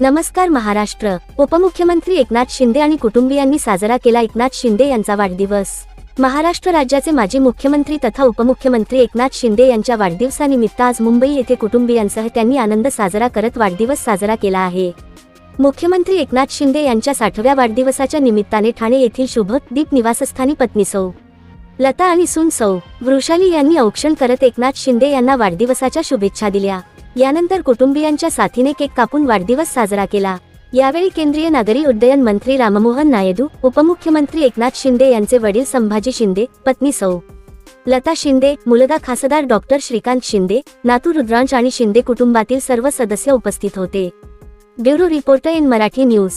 नमस्कार महाराष्ट्र. उपमुख्यमंत्री एकनाथ शिंदे आणि कुटुंबियांनी साजरा केला एकनाथ शिंदे यांचा वाढदिवस. महाराष्ट्र राज्याचे माजी मुख्यमंत्री तथा उपमुख्यमंत्री एकनाथ शिंदे यांच्या वाढदिवसानिमित्त आज मुंबई येथे कुटुंबियांसह त्यांनी आनंद साजरा करत वाढदिवस साजरा केला आहे. मुख्यमंत्री एकनाथ शिंदे यांच्या साठव्या वाढदिवसाच्या निमित्ताने ठाणे येथील शुभदीप निवासस्थानी पत्नी सौ. लता आणि सून सौ. वृषाली यांनी औक्षण करत एकनाथ शिंदे यांना वाढदिवसाच्या शुभेच्छा दिल्या. यानंतर कुटुंबियांच्या साथीने केक कापून वाढदिवस साजरा केला. यावेळी केंद्रीय नागरी उड्डयन मंत्री राममोहन नायडू उपमुख्यमंत्री एकनाथ शिंदे यांचे वडील संभाजी शिंदे पत्नी सौ. लता शिंदे मुलगा खासदार डॉक्टर श्रीकांत शिंदे नातू रुद्रांश आणि शिंदे कुटुंबातील सर्व सदस्य उपस्थित होते. Bureau reporter in Marathi news.